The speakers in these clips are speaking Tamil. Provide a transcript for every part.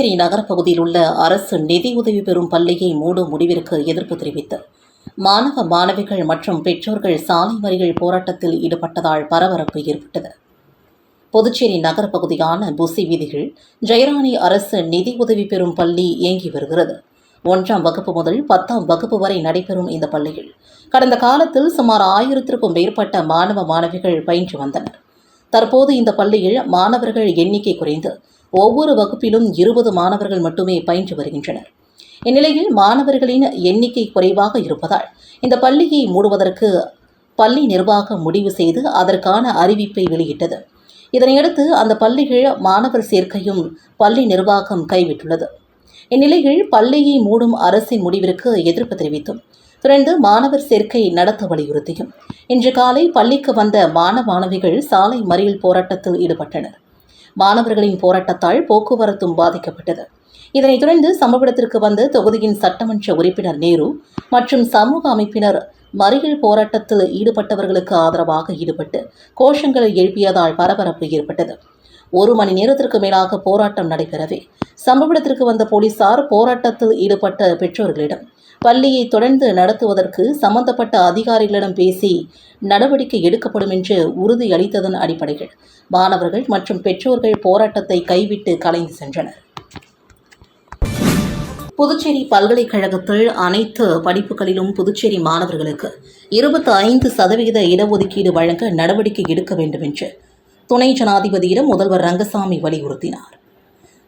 புதுச்சேரி நகரப்பகுதியில் உள்ள அரசு நிதியுதவி பெறும் பள்ளியை மூடும் முடிவிற்கு எதிர்ப்பு தெரிவித்து மாணவ மாணவிகள் மற்றும் பெற்றோர்கள் சாலை மறியல் போராட்டத்தில் ஈடுபட்டதால் பரபரப்பு ஏற்பட்டது. புதுச்சேரி நகரப்பகுதியான புசி வீதிகள் ஜெயராணி அரசு நிதியுதவி பெறும் பள்ளி இயங்கி வருகிறது. ஒன்றாம் வகுப்பு முதல் பத்தாம் வகுப்பு வரை நடைபெறும் இந்த பள்ளியில் கடந்த காலத்தில் சுமார் ஆயிரத்திற்கும் மேற்பட்ட மாணவ மாணவிகள் பயின்று வந்தனர். தற்போது இந்த பள்ளியில் மாணவர்கள் எண்ணிக்கை குறைந்து ஒவ்வொரு வகுப்பிலும் இருபது மாணவர்கள் மட்டுமே பயின்று வருகின்றனர். இந்நிலையில் மாணவர்களின் எண்ணிக்கை குறைவாக இருப்பதால் இந்த பள்ளியை மூடுவதற்கு பள்ளி நிர்வாகம் முடிவு செய்து அதற்கான அறிவிப்பை வெளியிட்டது. இதனையடுத்து அந்த பள்ளிகள் மாணவர் சேர்க்கையும் பள்ளி நிர்வாகம் கைவிட்டுள்ளது. இந்நிலையில் பள்ளியை மூடும் அரசின் முடிவிற்கு எதிர்ப்பு தெரிவித்தும் தொடர்ந்து மாணவர் சேர்க்கை நடத்த வலியுறுத்தியும் இன்று காலை பள்ளிக்கு வந்த மாணவ மாணவிகள் சாலை மறியல் போராட்டத்தில் ஈடுபட்டனர். மாணவர்களின் போராட்டத்தால் போக்குவரத்தும் பாதிக்கப்பட்டது. இதனைத் தொடர்ந்து சம்பவ இடத்திற்கு வந்த தொகுதியின் சட்டமன்ற உறுப்பினர் நேரு மற்றும் சமூக அமைப்பினர் மறியல் போராட்டத்தில் ஈடுபட்டவர்களுக்கு ஆதரவாக ஈடுபட்டு கோஷங்களை எழுப்பியதால் பரபரப்பு ஏற்பட்டது. ஒரு மணி நேரத்திற்கு மேலாக போராட்டம் நடைபெறவே சம்பவ இடத்திற்கு வந்த போலீசார் போராட்டத்தில் ஈடுபட்ட பெற்றோர்களிடம் பள்ளியை தொடர்ந்து நடத்துவதற்கு சம்பந்தப்பட்ட அதிகாரிகளிடம் பேசி நடவடிக்கை எடுக்கப்படும் என்று உறுதியளித்ததன் அடிப்படையில் மாணவர்கள் மற்றும் பெற்றோர்கள் போராட்டத்தை கைவிட்டு கலைந்து சென்றனர். புதுச்சேரி பல்கலைக்கழகத்தில் அனைத்து படிப்புகளிலும் புதுச்சேரி மாணவர்களுக்கு இருபத்தி ஐந்து சதவிகித இடஒதுக்கீடு வழங்க நடவடிக்கை எடுக்க வேண்டும் என்று துணை ஜனாதிபதியிடம் முதல்வர் ரங்கசாமி வலியுறுத்தினார்.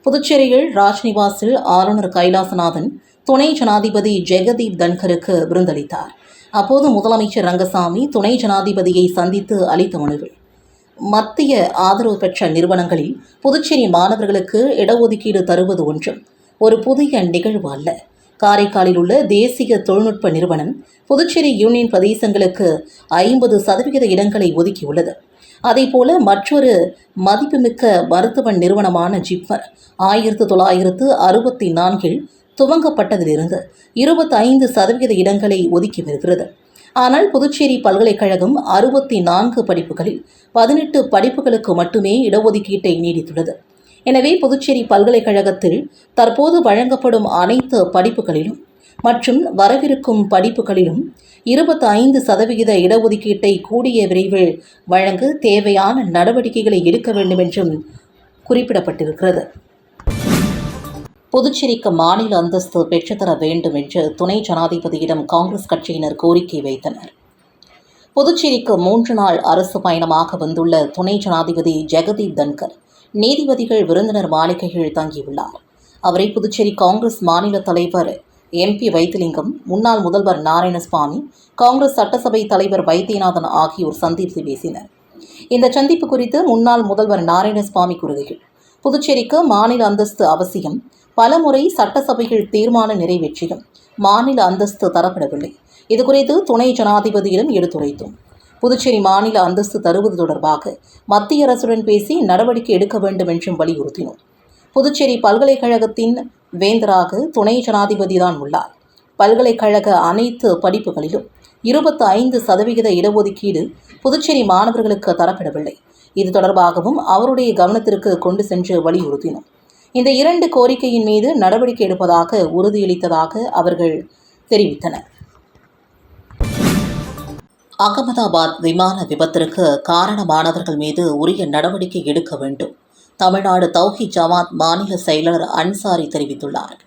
புதுச்சேரியில் ராஜ்நிவாசில் ஆளுநர் கைலாசநாதன் துணை ஜனாதிபதி ஜெகதீப் தன்கருக்கு விருந்தளித்தார். அப்போது முதலமைச்சர் ரங்கசாமி துணை ஜனாதிபதியை சந்தித்து அளித்த மனுவில் மத்திய ஆதரவு பெற்ற நிறுவனங்களில் புதுச்சேரி மாணவர்களுக்கு இடஒதுக்கீடு தருவது ஒன்றும் ஒரு புதிய நிகழ்வு அல்ல. காரைக்காலில் உள்ள தேசிய தொழில்நுட்ப நிறுவனம் புதுச்சேரி யூனியன் பிரதேசங்களுக்கு ஐம்பது சதவிகித இடங்களை ஒதுக்கியுள்ளது. அதேபோல மற்றொரு மதிப்புமிக்க மருத்துவ நிறுவனமான ஜிப்மர் ஆயிரத்து தொள்ளாயிரத்து அறுபத்தி நான்கில் துவங்கப்பட்டதிலிருந்து இருபத்தி ஐந்து சதவிகித இடங்களை ஒதுக்கி வருகிறது. ஆனால் புதுச்சேரி பல்கலைக்கழகம் அறுபத்தி நான்கு படிப்புகளில் பதினெட்டு படிப்புகளுக்கு மட்டுமே இடஒதுக்கீட்டை நீடித்துள்ளது. எனவே புதுச்சேரி பல்கலைக்கழகத்தில் தற்போது வழங்கப்படும் அனைத்து படிப்புகளிலும் மற்றும் வரவிருக்கும் படிப்புகளிலும் இருபத்தி ஐந்து சதவிகித இடஒதுக்கீட்டை கூடிய விரைவில் வழங்க தேவையான நடவடிக்கைகளை எடுக்க வேண்டும் என்றும் குறிப்பிடப்பட்டிருக்கிறது. புதுச்சேரிக்கு மாநில அந்தஸ்து பெற்றுத்தர வேண்டும் என்று துணை ஜனாதிபதியிடம் காங்கிரஸ் கட்சியினர் கோரிக்கை வைத்தனர். புதுச்சேரிக்கு மூன்று நாள் அரசு பயணமாக வந்துள்ள துணை ஜனாதிபதி ஜெகதீப் தன்கர் நீதிபதிகள் விருந்தினர் மாளிகையில் தங்கியுள்ளார். அவரை புதுச்சேரி காங்கிரஸ் மாநில தலைவர் எம்பி வைத்திலிங்கம் முன்னாள் முதல்வர் நாராயணசுவாமி காங்கிரஸ் சட்டசபை தலைவர் வைத்தியநாதன் ஆகியோர் சந்தித்து பேசினர். இந்த சந்திப்பு குறித்து முன்னாள் முதல்வர் நாராயணசுவாமி கூறுகையில் புதுச்சேரிக்கு மாநில அந்தஸ்து அவசியம் பலமுறை சட்டசபையில் தீர்மானம் நிறைவேற்றியும் மாநில அந்தஸ்து தரப்படவில்லை. இதுகுறித்து துணை ஜனாதிபதியிடம் எடுத்துரைத்தோம். புதுச்சேரி மாநில அந்தஸ்து தருவது தொடர்பாக மத்திய அரசுடன் பேசி நடவடிக்கை எடுக்க வேண்டும் என்றும் வலியுறுத்தினோம். புதுச்சேரி பல்கலைக்கழகத்தின் வேந்தராக துணை ஜனாதிபதிதான் உள்ளார். பல்கலைக்கழக அனைத்து படிப்புகளிலும் இருபத்தி ஐந்து சதவிகித இடஒதுக்கீடு புதுச்சேரி மாணவர்களுக்கு தரப்படவில்லை. இது தொடர்பாகவும் அவருடைய கவனத்திற்கு கொண்டு சென்று வலியுறுத்தினோம். இந்த இரண்டு கோரிக்கையின் மீது நடவடிக்கை எடுப்பதாக உறுதியளித்ததாக அவர்கள் தெரிவித்தனர். அகமதாபாத் விமான விபத்திற்கு காரணமானவர்கள் மீது உரிய நடவடிக்கை எடுக்க வேண்டும். தமிழ்நாடு தௌஹி ஜமாத் மாநில செயலர் அன்சாரி தெரிவித்துள்ளார்.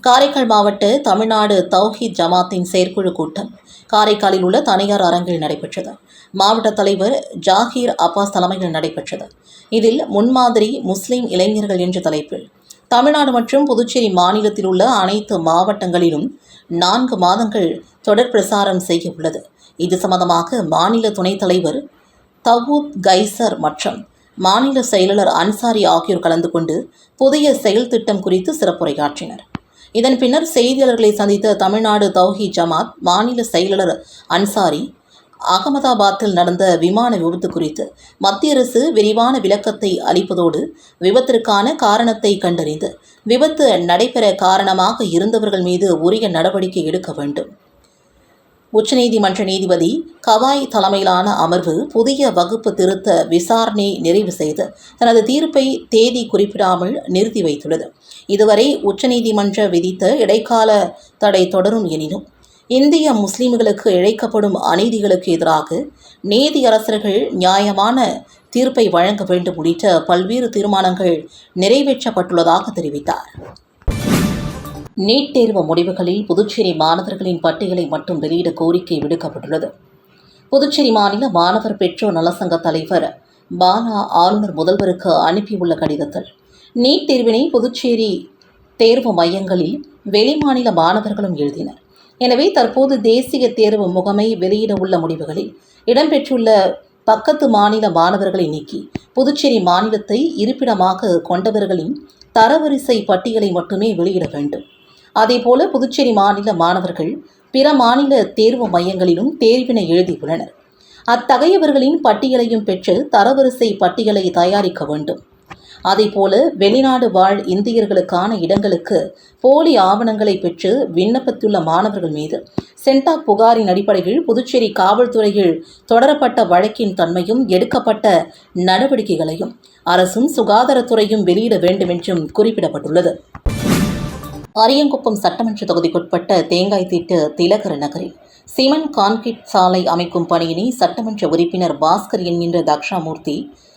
காரைக்கால் மாவட்ட தமிழ்நாடு தௌஹி ஜமாத்தின் செயற்குழு கூட்டம் காரைக்காலில் உள்ள தனியார் அரங்கில் நடைபெற்றது. மாவட்ட தலைவர் ஜாகீர் அப்பாஸ் தலைமையில் நடைபெற்றது. இதில் முன்மாதிரி முஸ்லிம் இளைஞர்கள் என்ற தலைப்பில் தமிழ்நாடு மற்றும் புதுச்சேரி மாநிலத்தில் உள்ள அனைத்து மாவட்டங்களிலும் நான்கு மாதங்கள் தொடர் பிரசாரம் செய்ய உள்ளது இது சம்பந்தமாக மாநில துணைத் தலைவர் தவூத் கைசர் மற்றும் மாநில செயலாளர் அன்சாரி ஆகியோர் கலந்து கொண்டு புதிய செயல் திட்டம் குறித்து சிறப்புரையாற்றினர். இதன் பின்னர் செய்தியாளர்களை சந்தித்த தமிழ்நாடு தௌஹி ஜமாத் மாநில செயலாளர் அன்சாரி அகமதாபாத்தில் நடந்த விமான விபத்து குறித்து மத்திய அரசு விரிவான விளக்கத்தை அளிப்பதோடு விபத்திற்கான காரணத்தை கண்டறிந்து விபத்து நடைபெற காரணமாக இருந்தவர்கள் மீது உரிய நடவடிக்கை எடுக்க வேண்டும். உச்சநீதிமன்ற நீதிபதி கவாய் தலைமையிலான அமர்வு புதிய வகுப்பு திருத்த விசாரணை நிறைவு செய்து தனது தீர்ப்பை தேதி குறிப்பிடாமல் நிறுத்தி வைத்துள்ளது. இதுவரை உச்சநீதிமன்ற விதித்த இடைக்கால தடை தொடரும் எனினும் இந்திய முஸ்லிம்களுக்கு இழைக்கப்படும் அநீதிகளுக்கு எதிராக நீதியரசர்கள் நியாயமான தீர்ப்பை வழங்க வேண்டும் உள்ளிட்ட பல்வேறு தீர்மானங்கள் நிறைவேற்றப்பட்டுள்ளதாக தெரிவித்தார். நீட் தேர்வு முடிவுகளில் புதுச்சேரி மாணவர்களின் பட்டியலை மட்டும் வெளியிட கோரிக்கை விடுக்கப்பட்டுள்ளது. புதுச்சேரி மாநில மாணவர் பெற்றோர் நலசங்க தலைவர் பாலா ஆளுநர் முதல்வருக்கு அனுப்பியுள்ள கடிதத்தில் நீட் தேர்வினை புதுச்சேரி தேர்வு மையங்களில் வெளிமாநில மாணவர்களும் எழுதினர். எனவே தற்போது தேசிய தேர்வு முகமை வெளியிட உள்ள முடிவுகளில் இடம்பெற்றுள்ள பக்கத்து மாநில மாணவர்களை நீக்கி புதுச்சேரி மாநிலத்தை இருப்பிடமாக கொண்டவர்களின் தரவரிசை பட்டியலை மட்டுமே வெளியிட வேண்டும். அதேபோல புதுச்சேரி மாநில மாணவர்கள் பிற மாநில தேர்வு மையங்களிலும் தேர்வினை எழுதியுள்ளனர். அத்தகையவர்களின் பட்டியலையும் பெற்று தரவரிசை பட்டியலை தயாரிக்க வேண்டும். அதேபோல வெளிநாடு வாழ் இந்தியர்களுக்கான இடங்களுக்கு போலி ஆவணங்களை பெற்று விண்ணப்பித்துள்ள மாணவர்கள் மீது சென்டா புகாரின் அடிப்படையில் புதுச்சேரி காவல்துறையில் தொடரப்பட்ட வழக்கின் தன்மையும் எடுக்கப்பட்ட நடவடிக்கைகளையும் அரசும் சுகாதாரத்துறையும் வெளியிட வேண்டும் என்றும் குறிப்பிடப்பட்டுள்ளது. அரியங்குப்பம் சட்டமன்ற தொகுதிக்குட்பட்ட தேங்காய் தீட்டு திலகர நகரில் சிமெண்ட் கான்கிரீட் சாலை அமைக்கும் பணியினை சட்டமன்ற உறுப்பினர் பாஸ்கர் என்கின்ற தக்ஷாமூர்த்தி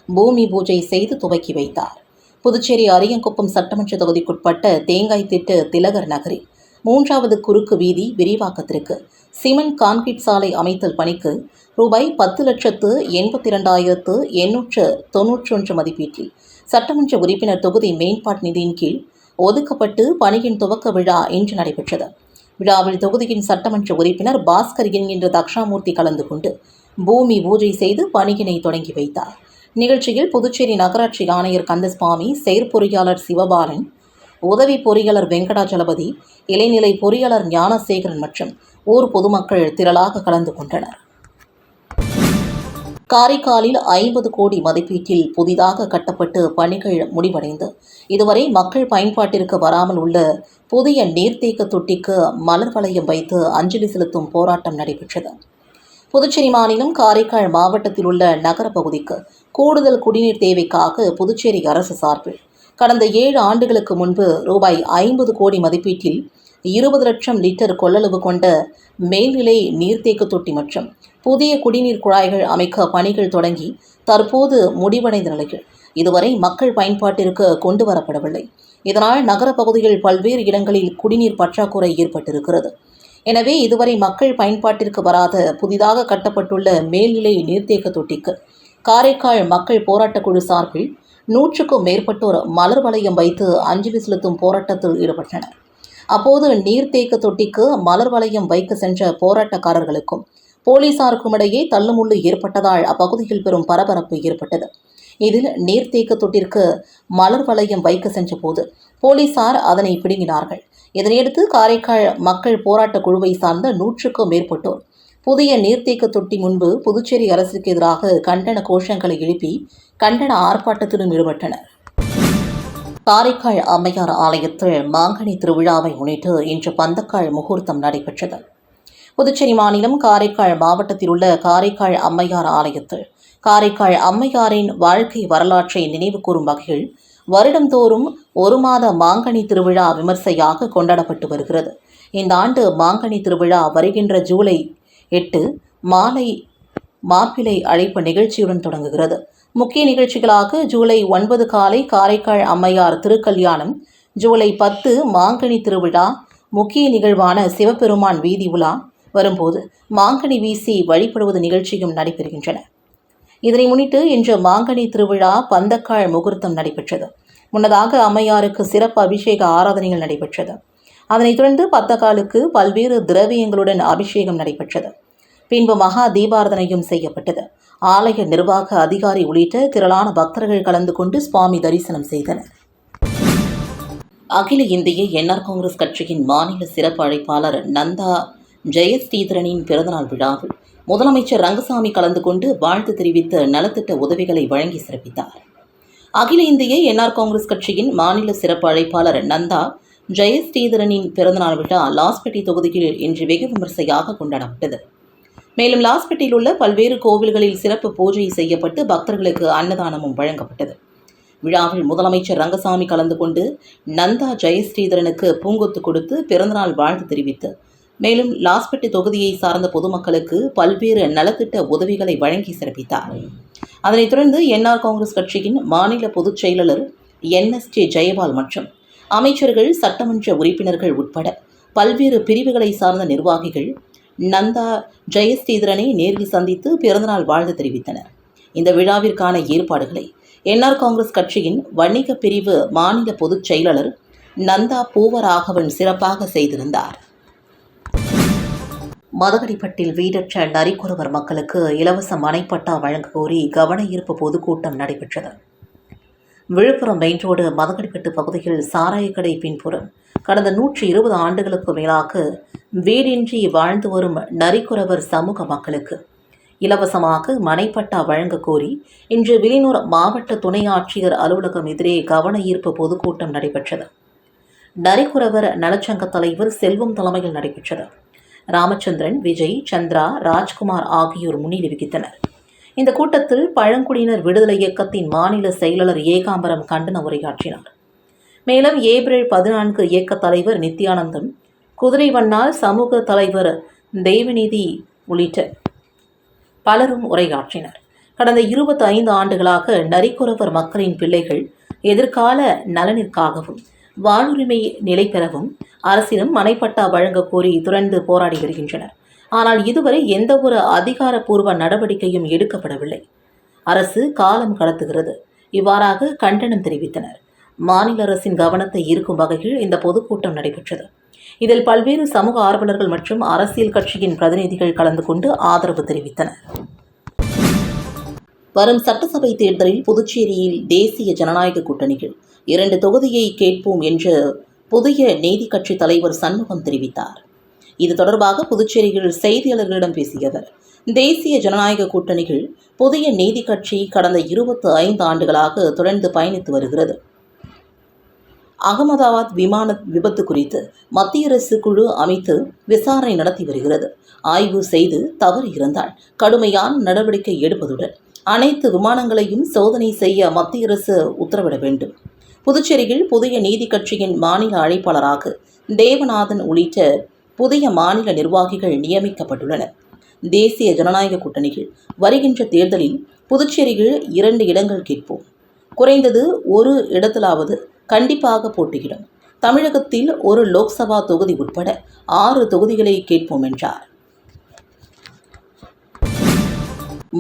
பூமி பூஜை செய்து துவக்கி வைத்தார். புதுச்சேரி அரியங்குப்பம் சட்டமன்ற தொகுதிக்குட்பட்ட தேங்காய் திட்டு திலகர் நகரில் மூன்றாவது குறுக்கு வீதி விரிவாக்கத்திற்கு சிமெண்ட் கான்கிரீட் சாலை அமைத்தல் பணிக்கு ரூபாய் பத்து லட்சத்து எண்பத்தி இரண்டாயிரத்து எண்ணூற்று தொன்னூற்றொன்று மதிப்பீட்டில் சட்டமன்ற உறுப்பினர் தொகுதி மேம்பாட்டு நிதியின் கீழ் ஒதுக்கப்பட்டு பணியின் துவக்க விழா இன்று நடைபெற்றது. விழாவில் தொகுதியின் சட்டமன்ற உறுப்பினர் பாஸ்கர் என்கின்ற தக்ஷாமூர்த்தி கலந்து கொண்டு பூமி பூஜை செய்து பணியினை தொடங்கி வைத்தார். நிகழ்ச்சியில் புதுச்சேரி நகராட்சி ஆணையர் கந்தசுவாமி செயற்பொறியாளர் சிவபாலன் உதவி பொறியாளர் வெங்கடாஜலபதி இளைநிலை பொறியாளர் ஞானசேகரன் மற்றும் ஊர் பொதுமக்கள் திரளாக கலந்து கொண்டனர். காரைக்காலில் ஐம்பது கோடி மதிப்பீட்டில் புதிதாக கட்டப்பட்டு பணிகள் முடிவடைந்து இதுவரை மக்கள் பயன்பாட்டிற்கு வராமல் உள்ள புதிய நீர்த்தேக்க தொட்டிக்கு மலர் வளையம் வைத்து அஞ்சலி செலுத்தும் போராட்டம் நடைபெற்றது. புதுச்சேரி மாநிலம் காரைக்கால் மாவட்டத்தில் உள்ள நகர பகுதிக்கு கூடுதல் குடிநீர் தேவைக்காக புதுச்சேரி அரசு சார்பில் கடந்த ஏழு ஆண்டுகளுக்கு முன்பு ரூபாய் ஐம்பது கோடி மதிப்பீட்டில் இருபது லட்சம் லிட்டர் கொள்ளளவு கொண்ட மேல்நிலை நீர்த்தேக்க தொட்டி மற்றும் புதிய குடிநீர் குழாய்கள் அமைக்க பணிகள் தொடங்கி தற்போது முடிவடைந்த நிலையில் இதுவரை மக்கள் பயன்பாட்டிற்கு கொண்டு வரப்படவில்லை. இதனால் நகர பகுதியில் பல்வேறு இடங்களில் குடிநீர் பற்றாக்குறை ஏற்பட்டிருக்கிறது. எனவே இதுவரை மக்கள் பயன்பாட்டிற்கு வராத புதிதாக கட்டப்பட்டுள்ள மேல்நிலை நீர்த்தேக்க தொட்டிக்கு காரைக்கால் மக்கள் போராட்டக் குழு சார்பில் நூற்றுக்கும் மேற்பட்டோர் மலர் வளையம் வைத்து அஞ்சலி செலுத்தும் போராட்டத்தில் ஈடுபட்டனர். அப்போது நீர்த்தேக்க தொட்டிக்கு மலர் வளையம் வைக்க சென்ற போராட்டக்காரர்களுக்கும் போலீசாருக்கும் இடையே தள்ளுமுள்ளு ஏற்பட்டதால் அப்பகுதியில் பெரும் பரபரப்பு ஏற்பட்டது. இதில் நீர்த்தேக்க தொட்டிற்கு மலர் வளையம் வைக்க சென்றபோது போலீசார் அதனை பிடுங்கினார்கள். இதனையடுத்து காரைக்கால் மக்கள் போராட்டக் குழுவை சார்ந்த நூற்றுக்கும் மேற்பட்டோர் புதிய நீர்த்தேக்க தொட்டி முன்பு புதுச்சேரி அரசுக்கு எதிராக கண்டன கோஷங்களை எழுப்பி கண்டன ஆர்ப்பாட்டத்திலும் ஈடுபட்டனர். காரைக்கால் அம்மையார் ஆலயத்தில் மாங்கனி திருவிழாவை முன்னிட்டு இன்று பந்தக்கால் முகூர்த்தம் நடைபெற்றது. புதுச்சேரி மாநிலம் காரைக்கால் மாவட்டத்தில் உள்ள காரைக்கால் அம்மையார் ஆலயத்தில் காரைக்கால் அம்மையாரின் வாழ்க்கை வரலாற்றை நினைவு கூறும் வகையில் வருடந்தோறும் ஒரு மாத மாங்கனி திருவிழா விமர்சையாக கொண்டாடப்பட்டு வருகிறது. இந்த ஆண்டு மாங்கனி திருவிழா வருகின்ற ஜூலை எட்டு மாலை மாப்பிளை அழைப்பு நிகழ்ச்சியுடன் தொடங்குகிறது. முக்கிய நிகழ்ச்சிகளாக ஜூலை ஒன்பது காலை காரைக்கால் அம்மையார் திருக்கல்யாணம் ஜூலை பத்து மாங்கனி திருவிழா முக்கிய நிகழ்வான சிவபெருமான் வீதி உலா வரும்போது மாங்கனி வீசி வழிபடுவது நிகழ்ச்சியும் நடைபெறுகின்றன. இதனை முன்னிட்டு இன்று மாங்கனி திருவிழா பந்தக்கால் முகூர்த்தம் நடைபெற்றது. முன்னதாக அம்மையாருக்கு சிறப்பு அபிஷேக ஆராதனைகள் நடைபெற்றது. அதனைத் தொடர்ந்து பத்தக்காலுக்கு பல்வேறு திரவியங்களுடன் அபிஷேகம் நடைபெற்றது. பின்பு மகா தீபாரதனையும் செய்யப்பட்டது. ஆலய நிர்வாக அதிகாரி உள்ளிட்ட திரளான பக்தர்கள் கலந்து கொண்டு சுவாமி தரிசனம் செய்தனர். அகில இந்திய என்ஆர் காங்கிரஸ் கட்சியின் மாநில சிறப்பு அழைப்பாளர் நந்தா ஜெயஸ்ரீதரனின் பிறந்தநாள் விழாவில் முதலமைச்சர் ரங்கசாமி கலந்து கொண்டு வாழ்த்து தெரிவித்து நலத்திட்ட உதவிகளை வழங்கி சிறப்பித்தார். அகில இந்திய என்ஆர் காங்கிரஸ் கட்சியின் மாநில சிறப்பு அழைப்பாளர் நந்தா ஜெயஸ்ரீதரனின் பிறந்தநாள் விழா லாஸ்பேட்டை தொகுதியில் இன்று வெகு விமர்சையாக கொண்டாடப்பட்டது. மேலும் லாஸ்பேட்டையில் உள்ள பல்வேறு கோவில்களில் சிறப்பு பூஜை செய்யப்பட்டு பக்தர்களுக்கு அன்னதானமும் வழங்கப்பட்டது. விழாவில் முதலமைச்சர் ரங்கசாமி கலந்து கொண்டு நந்தா ஜெயஸ்ரீதரனுக்கு பூங்கொத்து கொடுத்து பிறந்தநாள் வாழ்த்து தெரிவித்து மேலும் லாஸ்பேட்டை தொகுதியை சார்ந்த பொதுமக்களுக்கு பல்வேறு நலத்திட்ட உதவிகளை வழங்கி சிறப்பித்தார். அதனைத் தொடர்ந்து என்ஆர் காங்கிரஸ் கட்சியின் மாநில பொதுச் செயலாளர் என்எஸ்ஜே ஜெயபால் மற்றும் அமைச்சர்கள் சட்டமன்ற உறுப்பினர்கள் உட்பட பல்வேறு பிரிவுகளை சார்ந்த நிர்வாகிகள் நந்தா ஜெயஸ்ரீதரனை நேரில் சந்தித்து பிறந்தநாள் வாழ்த்து தெரிவித்தனர். இந்த விழாவிற்கான ஏற்பாடுகளை என்ஆர் காங்கிரஸ் கட்சியின் வணிக பிரிவு மாநில பொதுச் செயலாளர் நந்தா பூவராகவன் சிறப்பாக செய்திருந்தார். மதகடிப்பட்டில் வீடற்ற நரிக்குறவர் மக்களுக்கு இலவச மனைப்பட்டா வழங்க கோரி கவன ஈர்ப்பு பொதுக்கூட்டம் நடைபெற்றது. விழுப்புரம் மெயின் ரோடு மதகடிப்பட்டு பகுதியில் சாராயக்கடை பின்புறம் கடந்த நூற்றி இருபது ஆண்டுகளுக்கு மேலாக வீடின்றி வாழ்ந்து வரும் நரிக்குறவர் சமூக மக்களுக்கு இலவசமாக மனைப்பட்டா வழங்க கோரி இன்று விலினூர் மாவட்ட துணை ஆட்சியர் அலுவலகம் எதிரே கவன ஈர்ப்பு பொதுக்கூட்டம் நடைபெற்றது. நரிக்குறவர் நலச்சங்க தலைவர் செல்வம் தலைமையில் நடைபெற்றது. ராமச்சந்திரன் விஜய் சந்திரா ராஜ்குமார் ஆகியோர் முன்னிலை வகித்தனர். இந்த கூட்டத்தில் பழங்குடியினர் விடுதலை இயக்கத்தின் மாநில செயலாளர் ஏகாம்பரம் கண்டன உரையாற்றினார். மேலும் ஏப்ரல் பதினான்கு இயக்க தலைவர் நித்யானந்தம் குதிரை வண்ணால் சமூக தலைவர் தெய்வநிதி உள்ளிட்ட பலரும் உரையாற்றினர். கடந்த இருபத்தி ஐந்து ஆண்டுகளாக நரிக்குறவர் மக்களின் பிள்ளைகள் எதிர்கால நலனிற்காகவும் வாழ்வுரிமை நிலை பெறவும் அரசிடம் மனைப்பட்டா வழங்க கோரி துறந்து போராடி வருகின்றனர். ஆனால் இதுவரை எந்த ஒரு அதிகாரப்பூர்வ நடவடிக்கையும் எடுக்கப்படவில்லை. அரசு காலம் கடத்துகிறது. இவ்வாறாக கண்டனம் தெரிவித்தனர். மாநில அரசின் கவனத்தை ஈர்க்கும் வகையில் இந்த பொதுக்கூட்டம் நடைபெற்றது. இதில் பல்வேறு சமூக ஆர்வலர்கள் மற்றும் அரசியல் கட்சியின் பிரதிநிதிகள் கலந்து கொண்டு ஆதரவு தெரிவித்தனர். வரும் சட்டசபை தேர்தலில் புதுச்சேரியில் தேசிய ஜனநாயக கூட்டணிகள். இரண்டு தொகுதியை கேட்போம் என்று புதிய நீதி கட்சி தலைவர் சண்முகம் தெரிவித்தார். இது தொடர்பாக புதுச்சேரியில் செய்தியாளர்களிடம் பேசிய அவர் தேசிய ஜனநாயக கூட்டணிகள் புதிய நீதி கட்சி கடந்த இருபத்தி ஐந்து ஆண்டுகளாக தொடர்ந்து பயணித்து வருகிறது. அகமதாபாத் விமான விபத்து குறித்து மத்திய அரசு குழு அமைத்து விசாரணை நடத்தி வருகிறது. ஆய்வு செய்து தவறு இருந்தால் கடுமையான நடவடிக்கை எடுப்பதுடன் அனைத்து விமானங்களையும் சோதனை செய்ய மத்திய அரசு உத்தரவிட வேண்டும். புதுச்சேரியில் புதிய நீதி கட்சியின் மாநில அழைப்பாளராக தேவநாதன் உள்ளிட்ட புதிய மாநில நிர்வாகிகள் நியமிக்கப்பட்டுள்ளனர். தேசிய ஜனநாயக கூட்டணிகள் வருகின்ற தேர்தலில் புதுச்சேரியில் இரண்டு இடங்கள் கேட்போம். குறைந்தது ஒரு இடத்திலாவது கண்டிப்பாக போட்டியிடும். தமிழகத்தில் ஒரு லோக்சபா தொகுதி உட்பட ஆறு தொகுதிகளை கேட்போம் என்றார்.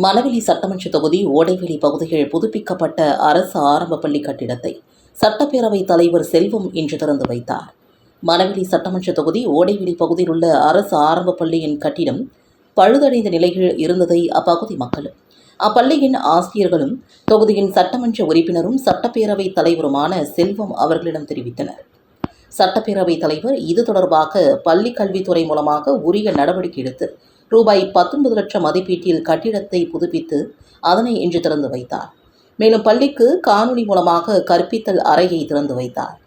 மணவெளி சட்டமன்ற தொகுதி ஓடைவெளி பகுதியில் புதுப்பிக்கப்பட்ட அரசு ஆரம்ப பள்ளி கட்டிடத்தை சட்டப்பேரவைத் தலைவர் செல்வம் இன்று திறந்து வைத்தார். மணவெளி சட்டமன்ற தொகுதி ஓடைவெளி பகுதியில் உள்ள அரசு ஆரம்ப பள்ளியின் கட்டிடம் பழுதடைந்த நிலையில் இருந்ததை அப்பகுதி மக்களும் அப்பள்ளியின் ஆசிரியர்களும் தொகுதியின் சட்டமன்ற உறுப்பினரும் சட்டப்பேரவைத் தலைவருமான செல்வம் அவர்களிடம் தெரிவித்தனர். சட்டப்பேரவைத் தலைவர் இது தொடர்பாக பள்ளி கல்வித்துறை மூலமாக உரிய நடவடிக்கை எடுத்து ரூபாய் பத்தொன்பது லட்சம் மதிப்பீட்டில் கட்டிடத்தை புதுப்பித்து அதனை இன்று திறந்து வைத்தார். மேலும் பள்ளிக்கு காணொலி மூலமாக கற்பித்தல் அறையை திறந்து வைத்தார்.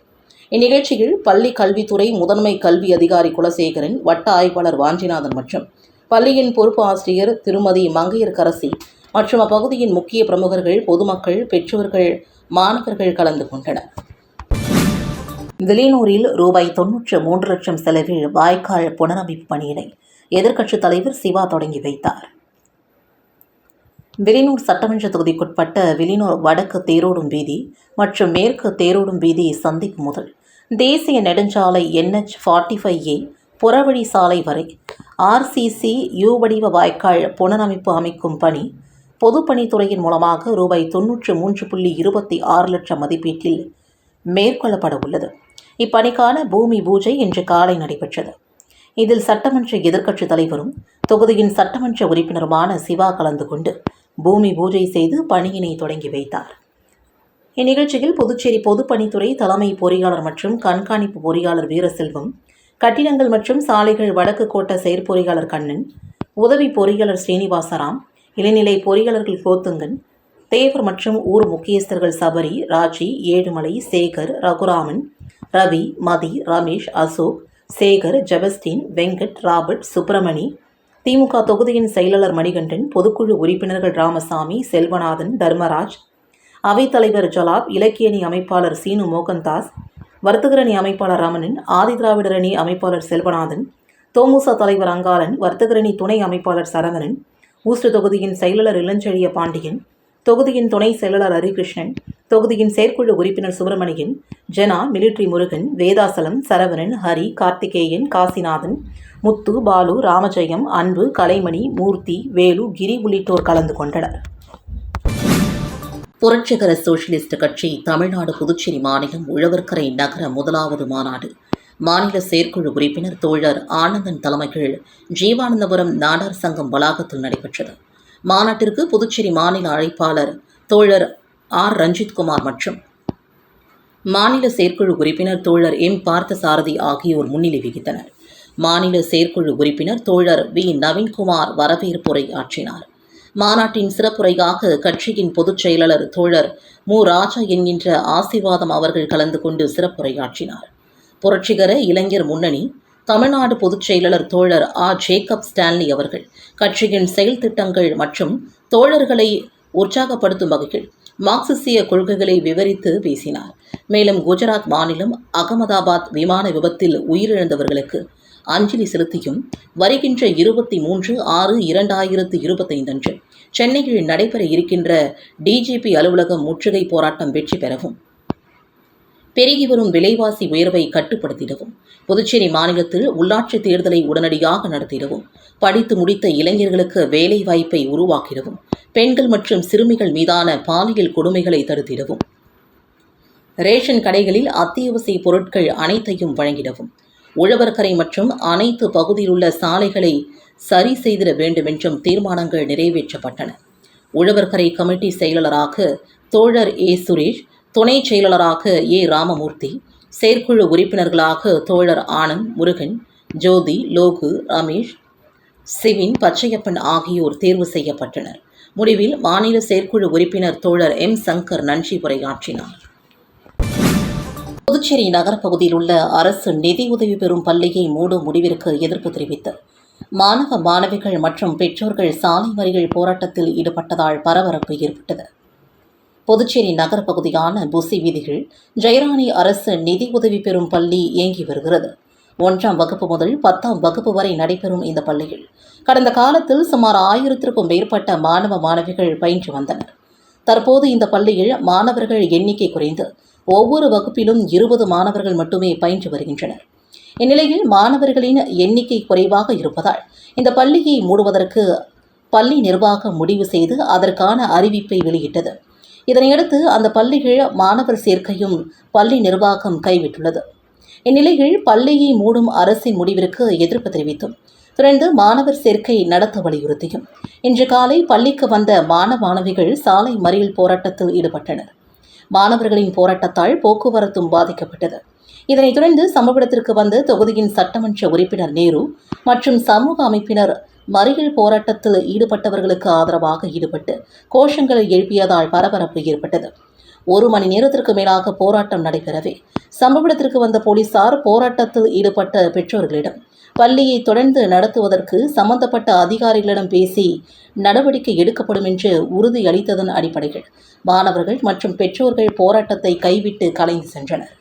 இந்நிகழ்ச்சியில் பள்ளி கல்வித்துறை முதன்மை கல்வி அதிகாரி குலசேகரன் வட்ட ஆய்வாளர் வாஞ்சிநாதன் மற்றும் பள்ளியின் பொறுப்பு ஆசிரியர் திருமதி மங்கையர்கரசி மற்றும் அப்பகுதியின் முக்கிய பிரமுகர்கள் பொதுமக்கள் பெற்றோர்கள் மாணவர்கள் கலந்து கொண்டனர். விலையனூரில் ரூபாய் தொன்னூற்று மூன்று லட்சம் செலவில் வாய்க்கால் புனரமைப்பு பணியினை எதிர்க்கட்சித் தலைவர் சிவா தொடங்கி வைத்தார். வெளிநூர் சட்டமன்ற தொகுதிக்குட்பட்ட வெளிநூர் வடக்கு தேரோடும் வீதி மற்றும் மேற்கு தேரோடும் வீதி சந்திப்பு முதல் தேசிய நெடுஞ்சாலை என்ஹெச் ஃபார்ட்டி ஃபைவ் ஏ புறவழி சாலை வரை ஆர்சிசி யூ வடிவ வாய்க்கால் புனரமைப்பு அமைக்கும் பணி பொதுப்பணித்துறையின் மூலமாக ரூபாய் தொன்னூற்று மூன்று புள்ளி இருபத்தி ஆறு லட்சம் மதிப்பீட்டில் மேற்கொள்ளப்பட உள்ளது இப்பணிக்கான பூமி பூஜை இன்று காலை நடைபெற்றது. இதில் சட்டமன்ற எதிர்க்கட்சித் தலைவரும் தொகுதியின் சட்டமன்ற உறுப்பினருமான சிவா கலந்து கொண்டு பூமி பூஜை செய்து பணியினை தொடங்கி வைத்தார். இந்நிகழ்ச்சியில் புதுச்சேரி பொதுப்பணித்துறை தலைமை பொறியாளர் மற்றும் கண்காணிப்பு பொறியாளர் வீரசெல்வம் கட்டிடங்கள் மற்றும் சாலைகள் வடக்கு கோட்ட செயற்பொறியாளர் கண்ணன் உதவி பொறியாளர் ஸ்ரீனிவாசராம் இளநிலை பொறியாளர்கள் கோத்துங்கன் தேவர் மற்றும் ஊர் முக்கியஸ்தர்கள் சபரி ராஜி ஏழுமலை சேகர் ரகுராமன் ரவி மதி ரமேஷ் அசோக் சேகர் ஜெபஸ்டின் வெங்கட் ராபர்ட் சுப்பிரமணி திமுக தொகுதியின் செயலாளர் மணிகண்டன் பொதுக்குழு உறுப்பினர்கள் ராமசாமி செல்வநாதன் தர்மராஜ் அவைத்தலைவர் ஜலாப் இலக்கியணி அமைப்பாளர் சீனு மோகன்தாஸ் வர்த்தகரணி அமைப்பாளர் ரமணன் ஆதிதிராவிடர் அணி அமைப்பாளர் செல்வநாதன் தோமுசா தலைவர் அங்காளன் வர்த்தகரணி துணை அமைப்பாளர் சரவணன் ஊஸ்டு தொகுதியின் செயலாளர் இளஞ்செழிய பாண்டியன் தொகுதியின் துணை செயலாளர் ஹரிகிருஷ்ணன் தொகுதியின் செயற்குழு உறுப்பினர் சுப்பிரமணியன் ஜெனா மிலிட்ரி முருகன் வேதாசலம் சரவணன் ஹரி கார்த்திகேயன் காசிநாதன் முத்து பாலு ராமஜெயம் அன்பு கலைமணி மூர்த்தி வேலு கிரி உள்ளிட்டோர் கலந்து கொண்டனர். புரட்சிகர சோசியலிஸ்ட் கட்சி தமிழ்நாடு புதுச்சேரி மாநிலம் உழவர்கரை நகர முதலாவது மாநாடு. மாநில செயற்குழு உறுப்பினர் தோழர் ஆனந்தன் தலைமையில் ஜீவானந்தபுரம் நாடார் சங்கம் வளாகத்தில் நடைபெற்றது. மாநாட்டிற்கு புதுச்சேரி மாநில அழைப்பாளர் தோழர் ஆர். ரஞ்சித்குமார் மற்றும் மாநில செயற்குழு உறுப்பினர் தோழர் எம். பார்த்தசாரதி ஆகியோர் முன்னிலை வகித்தனர். மாநில செயற்குழு உறுப்பினர் தோழர் வி. நவீன்குமார் வரவேற்புரை ஆற்றினார். மாநாட்டின் சிறப்புரையாக கட்சியின் பொதுச் செயலாளர் தோழர் மு. ராஜா என்கின்ற ஆசீர்வாதம் அவர்கள் கலந்து கொண்டு சிறப்புரையாற்றினார். புரட்சிகர இளைஞர் முன்னணி தமிழ்நாடு பொதுச் செயலாளர் தோழர் ஆ. ஜேக்கப் ஸ்டான்லி அவர்கள் கட்சியின் செயல் திட்டங்கள் மற்றும் தோழர்களை உற்சாகப்படுத்தும் வகையில் மார்க்சிசிய கொள்கைகளை விவரித்து பேசினார். மேலும் குஜராத் மாநிலம் அகமதாபாத் விமான விபத்தில் உயிரிழந்தவர்களுக்கு அஞ்சலி செலுத்தியும் வருகின்ற இருபத்தி மூன்று ஆறு இரண்டாயிரத்து இருபத்தைந்தன்று சென்னையில் நடைபெற இருக்கின்ற டிஜிபி அலுவலகம் முற்றுகை போராட்டம் வெற்றி பெறவும் பெருகி வரும் விலைவாசி உயர்வை கட்டுப்படுத்திடவும் புதுச்சேரி மாநிலத்தில் உள்ளாட்சி தேர்தலை உடனடியாக நடத்திடவும் படித்து முடித்த இளைஞர்களுக்கு வேலை வாய்ப்பை உருவாக்கிடவும் பெண்கள் மற்றும் சிறுமிகள் மீதான பாலியல் கொடுமைகளை தடுத்திடவும் ரேஷன் கடைகளில் அத்தியாவசிய பொருட்கள் அனைத்தையும் வழங்கிடவும் உழவர்கரை மற்றும் அனைத்து பகுதியில் உள்ள சாலைகளை சரி செய்திட வேண்டும் என்றும் தீர்மானங்கள் நிறைவேற்றப்பட்டன. உழவர்கரை கமிட்டி செயலாளராக தோழர் ஏ. சுரேஷ் துணை செயலாளராக ஏ. ராமமூர்த்தி செயற்குழு உறுப்பினர்களாக தோழர் ஆனந்த் முருகன் ஜோதி லோகு ரமேஷ் சிவின் பச்சையப்பன் ஆகியோர் தேர்வு செய்யப்பட்டனர். முடிவில் மாநில செயற்குழு உறுப்பினர் தோழர் எம். சங்கர் நன்றி உரையாற்றினார். புதுச்சேரி நகரப்பகுதியில் உள்ள அரசு நிதி உதவி பெறும் பள்ளியை மூடும் முடிவிற்கு எதிர்ப்பு தெரிவித்து மாணவ மாணவிகள் மற்றும் பெற்றோர்கள் சாலை மறியல் போராட்டத்தில் ஈடுபட்டதால் பரபரப்பு ஏற்பட்டது. புதுச்சேரி நகரப்பகுதியான புசி வீதிகள் ஜெயராணி அரசு நிதி உதவி பெறும் பள்ளி இயங்கி வருகிறது. ஒன்றாம் வகுப்பு முதல் பத்தாம் வகுப்பு வரை நடைபெறும் இந்த பள்ளியில் கடந்த காலத்தில் சுமார் ஆயிரத்திற்கும் மேற்பட்ட மாணவ மாணவிகள் பயின்று வந்தனர். தற்போது இந்த பள்ளியில் மாணவர்கள் எண்ணிக்கை குறைந்து ஒவ்வொரு வகுப்பிலும் இருபது மாணவர்கள் மட்டுமே பயின்று வருகின்றனர். இந்நிலையில் மாணவர்களின் எண்ணிக்கை குறைவாக இருப்பதால் இந்த பள்ளியை மூடுவதற்கு பள்ளி நிர்வாகம் முடிவு செய்து அதற்கான அறிவிப்பை வெளியிட்டது. இதனையடுத்து அந்த பள்ளிகள் மாணவர் சேர்க்கையும் பள்ளி நிர்வாகம் கைவிட்டுள்ளது. இந்நிலையில் பள்ளியை மூடும் அரசின் முடிவிற்கு எதிர்ப்பு தெரிவித்தும் தொடர்ந்து மாணவர் சேர்க்கை நடத்த வலியுறுத்தியும் இன்று காலை பள்ளிக்கு வந்த மாணவ மாணவிகள் சாலை மறியல் போராட்டத்தில் ஈடுபட்டனர். மாணவர்களின் போராட்டத்தால் போக்குவரத்தும் பாதிக்கப்பட்டது. இதனைத் தொடர்ந்து சம்பவ இடத்திற்கு வந்த தொகுதியின் சட்டமன்ற உறுப்பினர் நேரு மற்றும் சமூக அமைப்பினர் மறியல் போராட்டத்தில் ஈடுபட்டவர்களுக்கு ஆதரவாக ஈடுபட்டு கோஷங்களை எழுப்பியதால் பரபரப்பு ஏற்பட்டது. ஒரு மணி நேரத்திற்கு மேலாக போராட்டம் நடைபெறவே சம்பவ இடத்திற்கு வந்த போலீசார் போராட்டத்தில் ஈடுபட்ட பெற்றோர்களிடம் பள்ளியை தொடர்ந்து நடத்துவதற்கு சம்பந்தப்பட்ட அதிகாரிகளிடம் பேசி நடவடிக்கை எடுக்கப்படும் என்று உறுதியளித்ததன் அடிப்படையில் மாணவர்கள் மற்றும் பெற்றோர்கள் போராட்டத்தை கைவிட்டு கலைந்து சென்றனர்.